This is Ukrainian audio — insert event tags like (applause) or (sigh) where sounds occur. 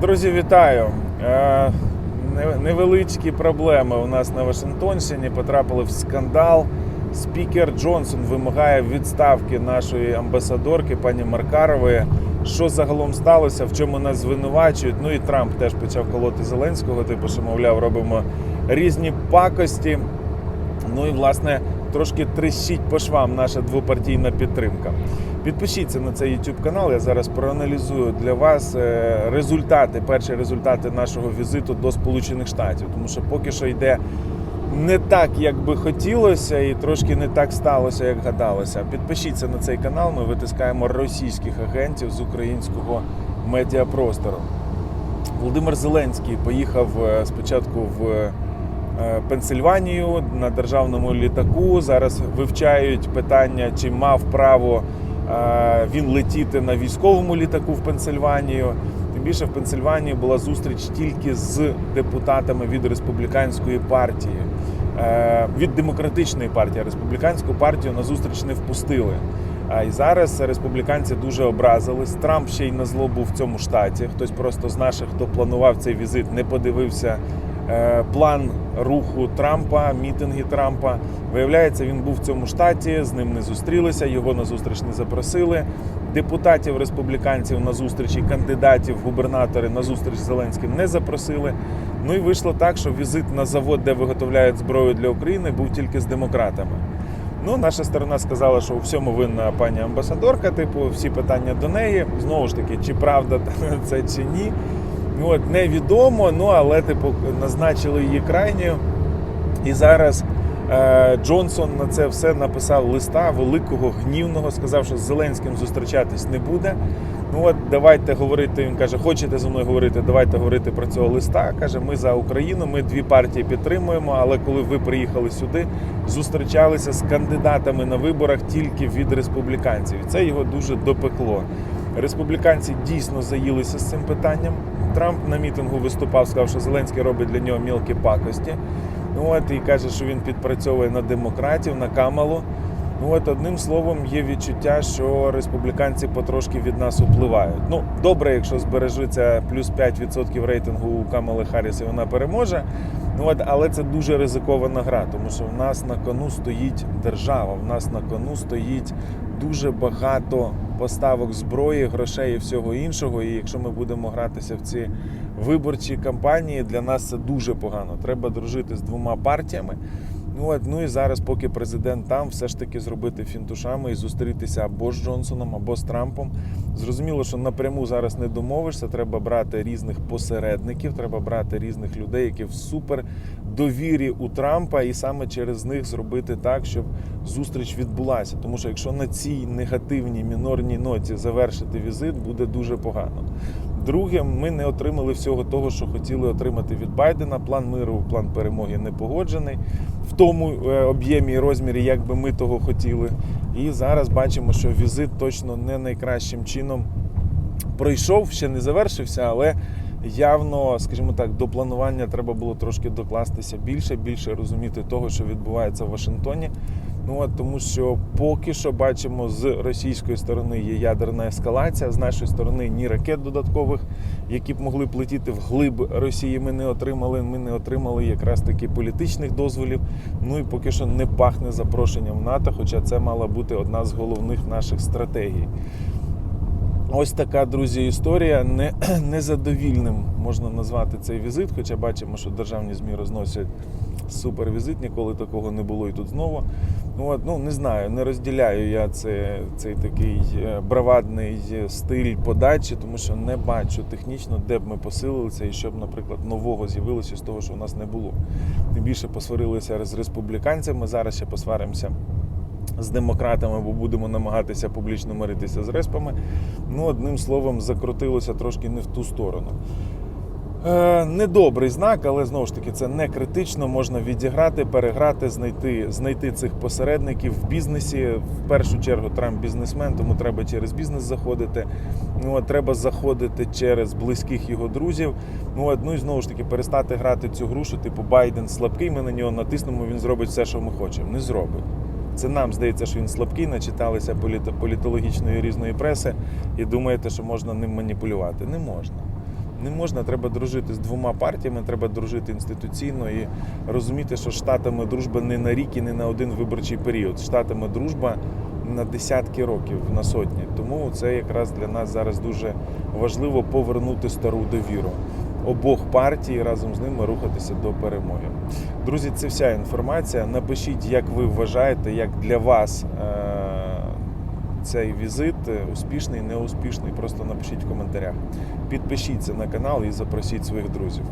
Друзі, вітаю! Е, Невеличкі проблеми у нас на Вашингтонщині потрапили в скандал. Спікер Джонсон вимагає відставки нашої амбасадорки пані Маркарової. Що загалом сталося, в чому нас звинувачують? Ну і Трамп теж почав колоти Зеленського, типу, що, мовляв, робимо різні пакості. Ну і власне трошки трещить по швам наша двопартійна підтримка. Підпишіться на цей YouTube канал. Я зараз проаналізую для вас е, результати, перші результати нашого візиту до Сполучених Штатів, тому що поки що йде не так, як би хотілося, і трошки не так сталося, як гадалося. Підпишіться на цей канал. Ми витискаємо російських агентів з українського медіапростору. Володимир Зеленський поїхав е, спочатку в е, Пенсильванію на державному літаку. Зараз вивчають питання, чи мав право е, він летіти на військовому літаку в Пенсильванію. Тим більше в Пенсильванії була зустріч тільки з депутатами від республіканської партії. Е, Від демократичної партії, республіканську партію на зустріч не впустили. А і зараз республіканці дуже образились. Трамп ще й на зло був в цьому штаті. Хтось просто з наших, хто планував цей візит, не подивився е, план руху Трампа, мітинги Трампа. Виявляється, він був в цьому штаті, з ним не зустрілися, його на зустріч не запросили. Депутатів республіканців на зустріч і кандидатів, губернатори на зустріч з Зеленським не запросили. Ну і вийшло так, що візит на завод, де виготовляють зброю для України, був тільки з демократами. Ну, наша сторона сказала, що у всьому винна пані амбасадорка, типу, всі питання до неї. Знову ж таки, чи правда (laughs) це чи ні. Ну, от невідомо, ну але типу назначили її крайньою. І зараз е, Джонсон на це все написав листа великого, гнівного, сказав, що з Зеленським зустрічатись не буде. Ну от давайте говорити. Він каже, хочете зі мною говорити, давайте говорити про цього листа. Каже, ми за Україну, ми дві партії підтримуємо. Але коли ви приїхали сюди, зустрічалися з кандидатами на виборах тільки від республіканців. Це його дуже допекло. Республіканці дійсно заїлися з цим питанням. Трамп на мітингу виступав, сказав, що Зеленський робить для нього мілкі пакості. Ну от і каже, що він підпрацьовує на демократів, на камалу. Ну от одним словом, є відчуття, що республіканці потрошки від нас впливають. Ну добре, якщо збережеться плюс 5% рейтингу у Камали Харріс і вона переможе. Ну от, але це дуже ризикована гра, тому що в нас на кону стоїть держава, в нас на кону стоїть дуже багато поставок зброї, грошей і всього іншого. І якщо ми будемо гратися в ці виборчі кампанії, для нас це дуже погано. Треба дружити з двома партіями. Ну, от, ну і зараз, поки президент там, все ж таки зробити фінтушами і зустрітися або з Джонсоном, або з Трампом. Зрозуміло, що напряму зараз не домовишся. Треба брати різних посередників, треба брати різних людей, які в супер довірі у Трампа, і саме через них зробити так, щоб зустріч відбулася. Тому що якщо на цій негативній мінорній ноті завершити візит, буде дуже погано. Друге, ми не отримали всього того, що хотіли отримати від Байдена. План миру, план перемоги не погоджений в тому е, об'ємі і розмірі, як би ми того хотіли. І зараз бачимо, що візит точно не найкращим чином пройшов, ще не завершився, але явно, скажімо так, до планування треба було трошки докластися більше, більше розуміти того, що відбувається в Вашингтоні. Ну от тому, що поки що бачимо з російської сторони є ядерна ескалація, з нашої сторони ні ракет додаткових, які б могли б летіти вглиб Росії. Ми не отримали. Ми не отримали якраз таки політичних дозволів. Ну і поки що не пахне запрошенням НАТО, хоча це мала бути одна з головних наших стратегій. Ось така, друзі, історія. Не, (clears throat) незадовільним можна назвати цей візит, хоча бачимо, що державні ЗМІ розносять супервізит, ніколи такого не було і тут знову. Ну, от, ну не знаю, не розділяю я це, цей такий е, бравадний стиль подачі, тому що не бачу технічно, де б ми посилилися і щоб, наприклад, нового з'явилося з того, що у нас не було. Тим більше посварилися з республіканцями, зараз ще посваримося з демократами, бо будемо намагатися публічно миритися з респами. Ну, одним словом, закрутилося трошки не в ту сторону. Е, недобрий знак, але знову ж таки це не критично. Можна відіграти, переграти, знайти, знайти цих посередників в бізнесі. В першу чергу Трамп бізнесмен, тому треба через бізнес заходити. Ну, треба заходити через близьких його друзів. Ну, от, ну і знову ж таки перестати грати цю гру, що типу Байден слабкий, ми на нього натиснемо, він зробить все, що ми хочемо. Не зробить. Це нам здається, що він слабкий, начиталися політо- політологічної різної преси і думаєте, що можна ним маніпулювати. Не можна. Не можна, треба дружити з двома партіями, треба дружити інституційно і розуміти, що штатами дружба не на рік і не на один виборчий період. Штатами дружба на десятки років, на сотні. Тому це якраз для нас зараз дуже важливо повернути стару довіру обох партій разом з ними рухатися до перемоги. Друзі, це вся інформація. Напишіть, як ви вважаєте, як для вас е- цей візит е, успішний, неуспішний. Просто напишіть в коментарях. Підпишіться на канал і запросіть своїх друзів.